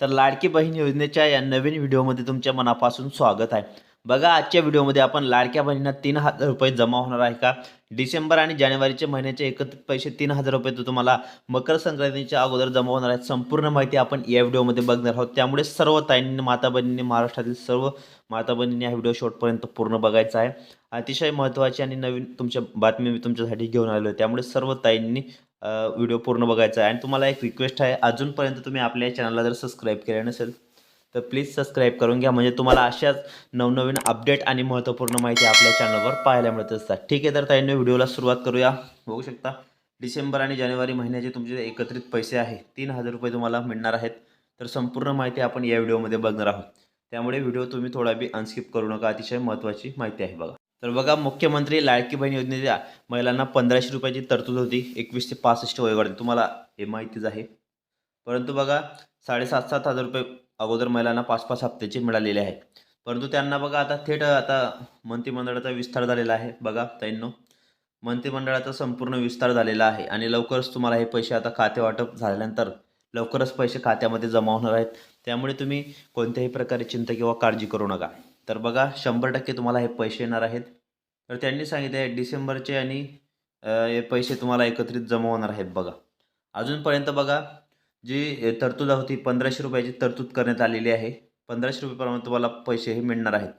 तर लाडकी बहीण योजनेच्या या नवीन व्हिडिओमध्ये तुमच्या मनापासून स्वागत आहे. बघा आजच्या व्हिडिओमध्ये आपण लाडक्या बहिणींना तीन हजार रुपये जमा होणार आहे का? डिसेंबर आणि जानेवारीचे महिन्याचे एकत्रित पैसे तीन हजार रुपये तो तुम्हाला मकर संक्रांतीच्या अगोदर जमा होणार आहेत. संपूर्ण माहिती आपण या व्हिडिओमध्ये बघणार आहोत. त्यामुळे सर्व ताईंनी माता बहिणींनी महाराष्ट्रातील सर्व माता बहिणींनी हा व्हिडिओ शेवटपर्यंत पूर्ण बघायचा आहे. अतिशय महत्त्वाची आणि नवीन तुमच्या बातमी मी तुमच्यासाठी घेऊन आलो आहे. त्यामुळे सर्व ताईंनी व्हिडिओ पूर्ण बघायचा आहे. आणि तुम्हाला एक रिक्वेस्ट आहे अजूनपर्यंत तुम्ही आपल्या चॅनलला जर सबस्क्राईब केलं नसेल तर प्लीज सबस्क्राईब करून घ्या. म्हणजे तुम्हाला अशाच नवनवीन अपडेट आणि महत्त्वपूर्ण माहिती आपल्या चॅनलवर पाहायला मिळत असतात. ठीक आहे तर ताईंनी व्हिडिओला सुरुवात करूया. बघू शकता डिसेंबर आणि जानेवारी महिन्याचे तुमचे एकत्रित पैसे आहे. तीन हजार रुपये तुम्हाला मिळणार आहेत. तर संपूर्ण माहिती आपण या व्हिडिओमध्ये बघणार आहोत. त्यामुळे व्हिडिओ तुम्ही थोडा बी अनस्किप करू नका. अतिशय महत्त्वाची माहिती आहे बघा. तर बघा मुख्यमंत्री लाडकी बहीण योजनेच्या महिलांना पंधराशे रुपयाची तरतूद होती. एकवीस ते पासष्ट वयोगटात तुम्हाला हे माहितीच आहे. परंतु बघा साडेसात सात हजार रुपये अगोदर महिलांना पाच पाच हप्त्याचे मिळालेले आहे परंतु त्यांना बघा आता थेट आता मंत्रिमंडळाचा विस्तार झालेला आहे. बघा ताईंनो मंत्रिमंडळाचा संपूर्ण विस्तार झालेला आहे आणि लवकरच तुम्हाला हे पैसे आता खाते वाटप झाल्यानंतर लवकरच पैसे खात्यामध्ये जमा होणार आहेत. त्यामुळे तुम्ही कोणत्याही प्रकारे चिंता किंवा काळजी करू नका. तर बघा शंभर टक्के तुम्हाला हे पैसे येणार आहेत. तर त्यांनी सांगितले डिसेंबरचे आणि हे पैसे तुम्हाला एकत्रित जमा होणार आहेत बघा. अजूनपर्यंत बघा जी तरतूद होती पंधराशे रुपयाची तरतूद करण्यात आलेली आहे. पंधराशे रुपयेप्रमाणे तुम्हाला पैसे हे मिळणार आहेत.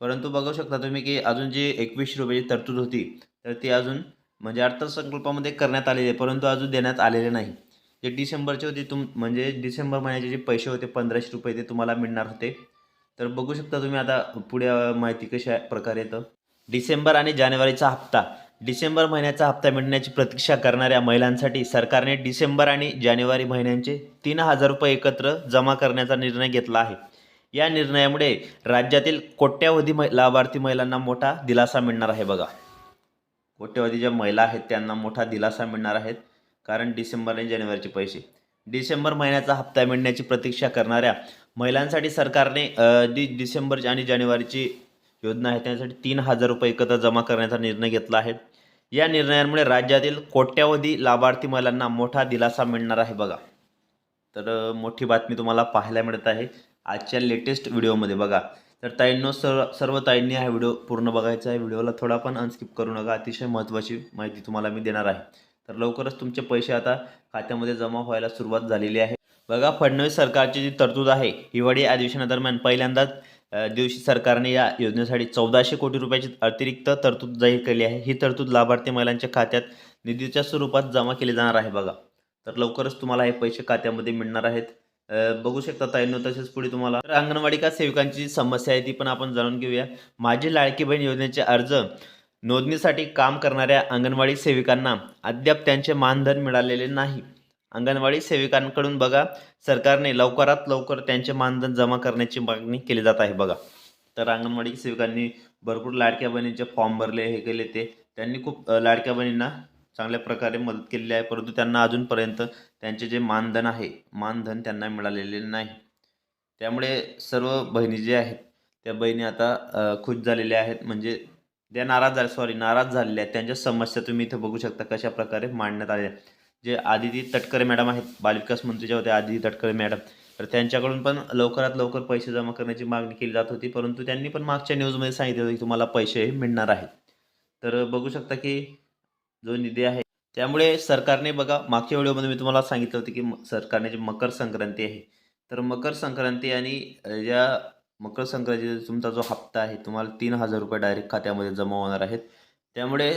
परंतु बघू शकता तुम्ही की अजून जी एकवीसशे रुपयाची तरतूद होती तर ती अजून म्हणजे अर्थसंकल्पामध्ये करण्यात आलेली आहे परंतु अजून देण्यात आलेले नाही. जे डिसेंबरचे होते तुम म्हणजे डिसेंबर महिन्याचे जे पैसे होते पंधराशे रुपये ते तुम्हाला मिळणार होते. तर बघू शकता तुम्ही आता पुढे माहिती कशा प्रकारे येतं. डिसेंबर आणि जानेवारीचा हप्ता. डिसेंबर महिन्याचा हप्ता मिळण्याची प्रतीक्षा करणाऱ्या महिलांसाठी सरकारने डिसेंबर आणि जानेवारी महिन्यांचे तीन हजार रुपये एकत्र जमा करण्याचा निर्णय घेतला आहे. या निर्णयामुळे राज्यातील कोट्यावधी मै लाभार्थी महिलांना मोठा दिलासा मिळणार आहे बघा. कोट्यावधी ज्या महिला आहेत त्यांना मोठा दिलासा मिळणार आहेत कारण डिसेंबर आणि जानेवारीचे पैसे. डिसेंबर महिन्याचा हप्ता मिळण्याची प्रतीक्षा करणाऱ्या महिलांसाठी सरकारने अ, डि डिसेंबर आणि जानेवारीची योजना आहे त्यासाठी तीन हजार रुपये एकत्र जमा करण्याचा निर्णय घेतला आहे. या निर्णयांमुळे राज्यातील कोट्यावधी लाभार्थी महिलांना मोठा दिलासा मिळणार आहे बघा. तर मोठी बातमी तुम्हाला पाहायला मिळत आहे. आजच्या लेटेस्ट व्हिडिओमध्ये बघा. तर ताईंनो सर्व सर्व ताईंनी हा व्हिडिओ पूर्ण बघायचा आहे. व्हिडिओला थोडा पण अनस्किप करू नका. अतिशय महत्त्वाची माहिती तुम्हाला मी देणार आहे. तर लवकरच तुमचे पैसे आता खात्यामध्ये जमा व्हायला सुरुवात झालेली आहे. बघा फडणवीस सरकारची जी तरतूद आहे हिवाळी अधिवेशनादरम्यान पहिल्यांदाच दिवशी सरकारने या योजनेसाठी चौदाशे कोटी रुपयाची अतिरिक्त तरतूद जाहीर केली आहे. ही तरतूद लाभार्थी महिलांच्या खात्यात निधीच्या स्वरूपात जमा केली जाणार आहे बघा. तर लवकरच तुम्हाला हे पैसे खात्यामध्ये मिळणार आहेत. बघू शकता ताईंनो तसेच पुढे तुम्हाला. तर अंगणवाडी का सेविकांची जी समस्या आहे ती पण आपण जाणून घेऊया. माझी लाडकी बहीण योजनेचे अर्ज नोंदणीसाठी काम करणाऱ्या अंगणवाडी सेविकांना अद्याप त्यांचे मानधन मिळालेले नाही. अंगणवाडी सेविकांकडून बघा सरकारने लवकरात लवकर त्यांचे मानधन जमा करण्याची मागणी केली जात आहे बघा. तर अंगणवाडी सेविकांनी भरपूर लाडक्या बहिणींचे फॉर्म भरले हे केले ते. त्यांनी खूप लाडक्या बहिणींना चांगल्या प्रकारे मदत केलेली आहे परंतु त्यांना अजूनपर्यंत त्यांचे जे मानधन आहे मानधन त्यांना मिळालेले नाही. त्यामुळे सर्व बहिणी जे आहेत त्या बहिणी आता खुश झालेल्या आहेत. म्हणजे त्या नाराज झाल्या सॉरी नाराज झालेल्या आहेत. त्यांच्या समस्या तुम्ही इथं बघू शकता कशा प्रकारे मांडण्यात आल्या आहेत. जे आदिती तटकरे मॅडम आहेत बालविकास मंत्रीच्या होत्या आदिती तटकरे मॅडम. तर त्यांच्याकडून पण लवकरात लवकर पैसे जमा करण्याची मागणी केली जात होती परंतु त्यांनी पण मागच्या न्यूजमध्ये सांगितलं होतं की तुम्हाला पैसे मिळणार आहेत. तर बघू शकता की जो निधी आहे त्यामुळे सरकारने बघा मागच्या व्हिडिओमध्ये मी तुम्हाला सांगितलं होतं की म- सरकारने जी मकर संक्रांती आहे तर मकर संक्रांती आणि ज्या या मकर संक्रांतीचा तुमचा जो हप्ता आहे तुम्हाला तीन हजार रुपये डायरेक्ट खात्यामध्ये जमा होणार आहेत. त्यामुळे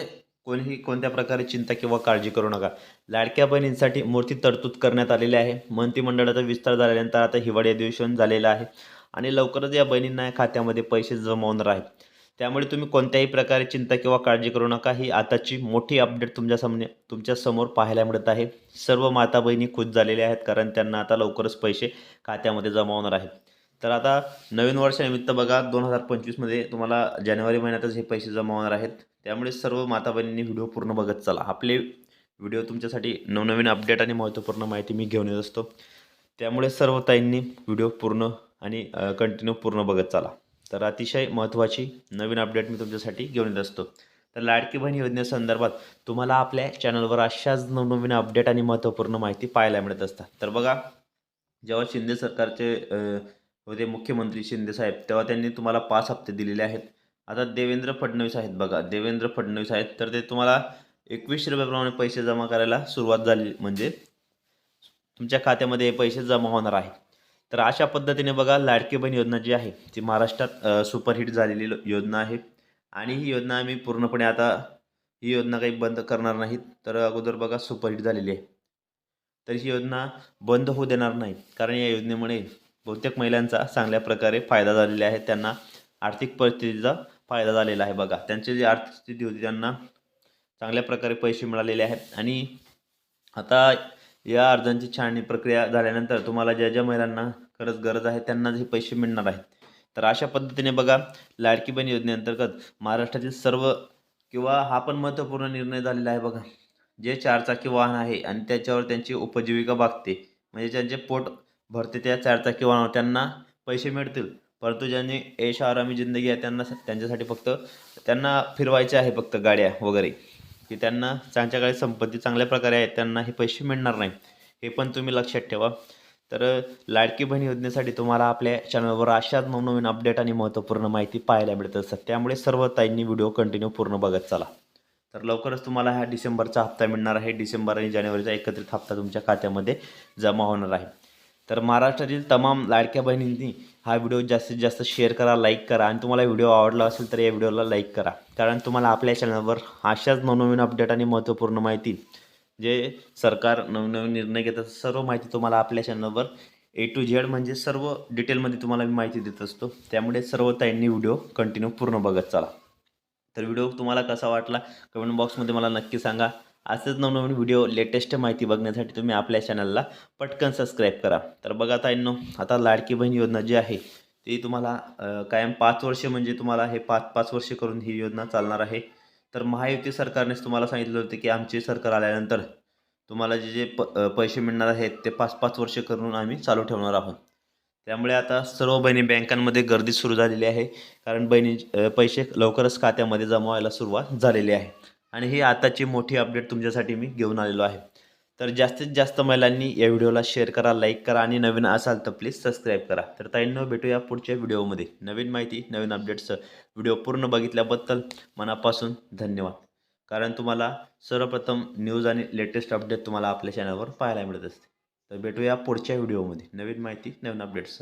कोणीही कोणत्या प्रकारे चिंता किंवा काळजी करू नका. लाडक्या बहिणींसाठी मोठी तरतूद करण्यात आलेली आहे. मंत्रिमंडळाचा विस्तार झाल्यानंतर आता हिवाळी अधिवेशन झालेलं आहे आणि लवकरच या बहिणींना या खात्यामध्ये पैसे जमा होणार आहेत. त्यामुळे तुम्ही कोणत्याही प्रकारे चिंता किंवा काळजी करू नका. ही आताची मोठी अपडेट तुमच्या सामने तुमच्यासमोर पाहायला मिळत आहे. सर्व माता बहिणी खुश झालेल्या आहेत कारण त्यांना आता लवकरच पैसे खात्यामध्ये जमा होणार आहेत. तर आता नवीन वर्षानिमित्त बघा दोन हजार पंचवीसमध्ये तुम्हाला जानेवारी महिन्यातच हे पैसे जमा होणार आहेत. त्यामुळे सर्व माता बहिणींनी व्हिडिओ पूर्ण बघत चला. आपले व्हिडिओ तुमच्यासाठी नवनवीन अपडेट आणि महत्त्वपूर्ण माहिती मी घेऊन येत असतो. त्यामुळे सर्व ताईंनी व्हिडिओ पूर्ण आणि कंटिन्यू पूर्ण बघत चला. तर अतिशय महत्त्वाची नवीन अपडेट मी तुमच्यासाठी घेऊन येत असतो. तर लाडकी बहीण योजनेसंदर्भात तुम्हाला आपल्या चॅनलवर अशाच नवनवीन अपडेट आणि महत्त्वपूर्ण माहिती पाहायला मिळत असतात. तर बघा जेव्हा शिंदे सरकारचे होते मुख्यमंत्री शिंदेसाहेब तेव्हा त्यांनी तुम्हाला पाच हप्ते दिलेले आहेत. आता देवेंद्र फडणवीस आहेत बघा. देवेंद्र फडणवीस आहेत तर ते तुम्हाला एकवीसशे रुपयाप्रमाणे पैसे जमा करायला सुरुवात झाली. म्हणजे तुमच्या खात्यामध्ये हे पैसे जमा होणार आहे. तर अशा पद्धतीने बघा लाडकी बहीण योजना जी आहे ती महाराष्ट्रात सुपरहिट झालेली योजना आहे. आणि ही योजना आम्ही पूर्णपणे आता ही योजना काही बंद करणार नाहीत. तर अगोदर बघा सुपरहिट झालेली आहे. तर ही योजना बंद होऊ देणार नाही. कारण या योजनेमुळे बहुतेक महिलांचा चांगल्या प्रकारे फायदा झालेला आहे. त्यांना आर्थिक परिस्थितीचा फायदा झालेला आहे बघा. त्यांची जी आर्थिक स्थिती होती त्यांना चांगल्या प्रकारे पैसे मिळालेले आहेत. आणि आता या अर्जांची छाननी प्रक्रिया झाल्यानंतर तुम्हाला ज्या ज्या महिलांना खरंच गरज आहे त्यांना हे पैसे मिळणार आहेत. तर अशा पद्धतीने बघा लाडकी बहीण योजनेअंतर्गत महाराष्ट्रातील सर्व किंवा हा पण महत्त्वपूर्ण निर्णय झालेला आहे बघा. जे चारचाकी वाहन आहे आणि त्याच्यावर त्यांची उपजीविका भागते. म्हणजे त्यांचे पोट भरते त्या चारचाकी वाहन त्यांना पैसे मिळतील. परंतु ज्यांनी ऐश आरामी जिंदगी आहे त्यांना त्यांच्यासाठी फक्त त्यांना फिरवायचे आहे फक्त गाड्या वगैरे. की त्यांना त्यांच्याकडे संपत्ती चांगल्या प्रकारे आहे त्यांना हे पैसे मिळणार नाही. हे पण तुम्ही लक्षात ठेवा. तर लाडकी बहीण योजनेसाठी तुम्हाला आपल्या चॅनलवर अशाच नवनवीन अपडेट आणि महत्त्वपूर्ण माहिती पाहायला मिळत असतात त्यामुळे सर्व ताईंनी व्हिडिओ कंटिन्यू पूर्ण बघत चला. तर लवकरच तुम्हाला हा डिसेंबरचा हप्ता मिळणार आहे. डिसेंबर आणि जानेवारीचा एकत्रित हप्ता तुमच्या खात्यामध्ये जमा होणार आहे. तर महाराष्ट्रातील तमाम लाडक्या बहिणींनी हा व्हिडिओ जास्तीत जास्त शेअर करा लाईक करा आणि तुम्हाला व्हिडिओ आवडला असेल तर या व्हिडिओला लाईक करा. कारण तुम्हाला आपल्या चॅनलवर अशाच नवनवीन अपडेट आणि महत्त्वपूर्ण माहिती जे सरकार नवनवीन निर्णय घेतात सर्व माहिती तुम्हाला आपल्या चॅनलवर ए टू झेड म्हणजे सर्व डिटेलमध्ये तुम्हाला मी माहिती देत असतो. त्यामुळे सर्व ताईंनी व्हिडिओ कंटिन्यू पूर्ण बघत चला. तर व्हिडिओ तुम्हाला कसा वाटला? कमेंट बॉक्समध्ये मला नक्की सांगा. असेच नवनवीन व्हिडिओ लेटेस्ट माहिती बघण्यासाठी तुम्ही आपल्या चॅनलला पटकन सबस्क्राईब करा. तर बघा ताईंनो आता लाडकी बहीण योजना जी आहे ती तुम्हाला कायम पाच वर्षे म्हणजे तुम्हाला हे पाच पाच वर्ष करून ही योजना चालणार आहे. तर महायुती सरकारनेच तुम्हाला सांगितलं होतं की आमचे सरकार आल्यानंतर तुम्हाला जे जे प पैसे मिळणार आहेत ते पाच पाच वर्ष करून आम्ही चालू ठेवणार आहोत. त्यामुळे आता सर्व बहिणी बँकांमध्ये गर्दी सुरू झालेली आहे कारण बहिणी पैसे लवकरच खात्यामध्ये जमा व्हायला सुरुवात झालेली आहे. आणि ही आताची मोठी अपडेट तुमच्यासाठी मी घेऊन आलेलो आहे. तर जास्तीत जास्त महिलांनी या व्हिडिओला शेअर करा लाईक करा आणि नवीन असाल तर प्लीज सबस्क्राईब करा. तर ताईंनं भेटूया पुढच्या व्हिडिओमध्ये. नवीन माहिती नवीन अपडेट्स व्हिडिओ पूर्ण बघितल्याबद्दल मनापासून धन्यवाद. कारण तुम्हाला सर्वप्रथम न्यूज आणि लेटेस्ट अपडेट तुम्हाला आपल्या चॅनलवर पाहायला मिळत असते. तर भेटूया पुढच्या व्हिडिओमध्ये. नवीन माहिती नवीन अपडेट्स